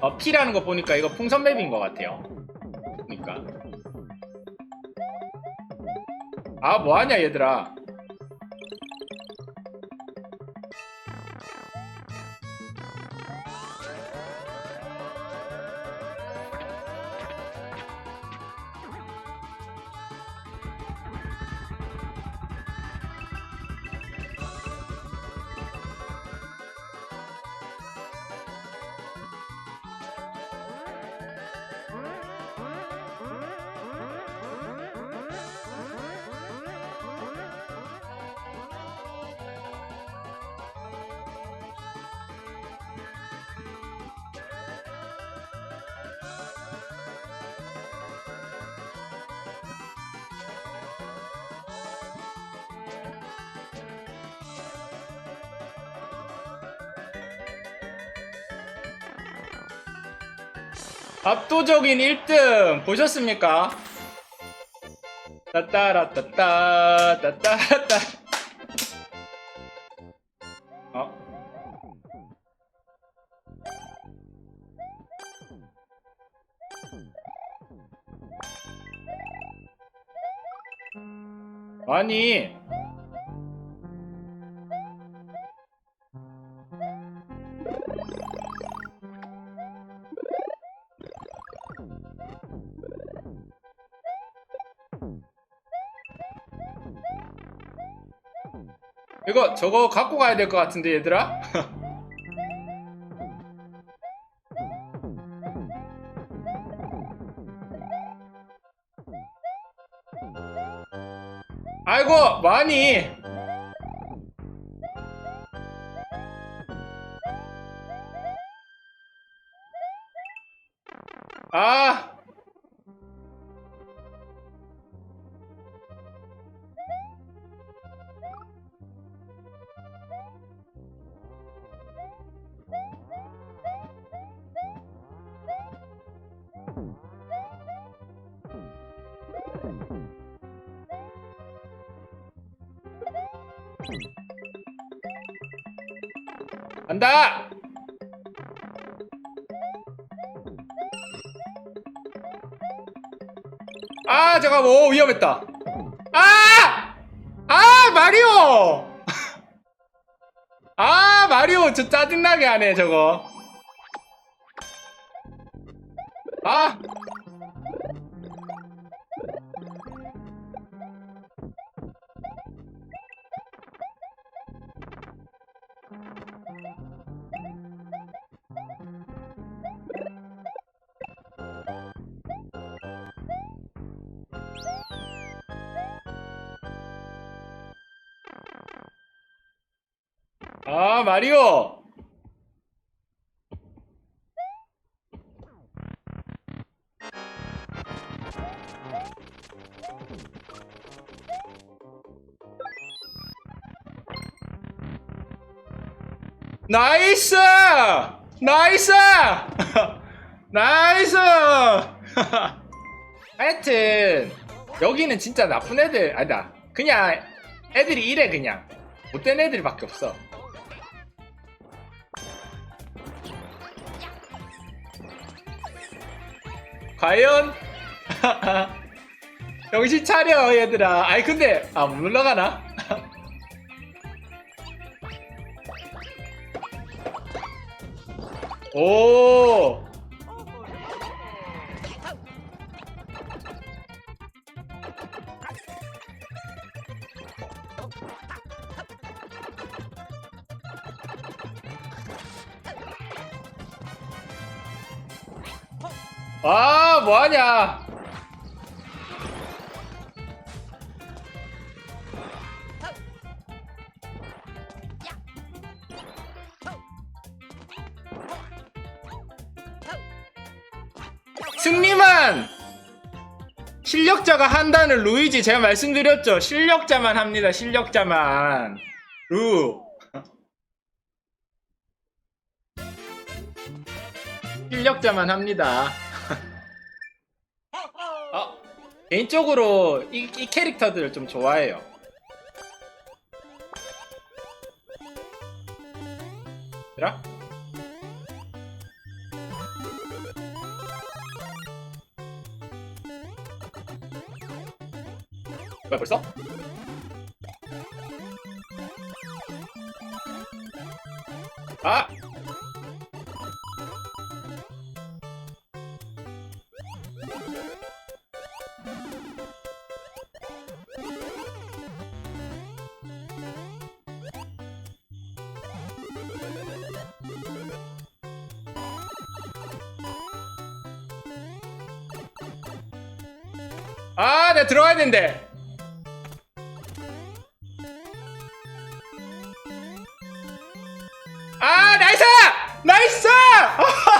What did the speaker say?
어, P라는 거 보니까 이거 풍선 맵인 것 같아요. 그러니까. 아, 뭐하냐, 얘들아. 압도적인 1등 보셨습니까? 따따라따따 따따라따 어? 아니 이거 저거 갖고 가야 될 것 같은데 얘들아? 아이고 많이 아 간다! 아, 잠깐, 오, 위험했다. 아! 아, 마리오! 아, 마리오, 저 짜증나게 하네, 저거. 아, 마리오! 나이스! 나이스! 나이스! 하여튼 여기는 진짜 나쁜 애들 아니다 그냥 애들이 이래 그냥 못된 애들밖에 없어 과연? 정신 차려 얘들아. 아이 근데 아 못 올라가나? 오 아, 뭐하냐? 승리만! 실력자가 한다는 루이지 제가 말씀드렸죠. 실력자만 합니다. 실력자만. 루. 실력자만 합니다. 어, 개인적으로 이, 이 캐릭터들을 좀 좋아해요. 얘들아? 뭐야 벌써? 아! 아, 나 들어가야 되는데. 아, 나이스! 나이스!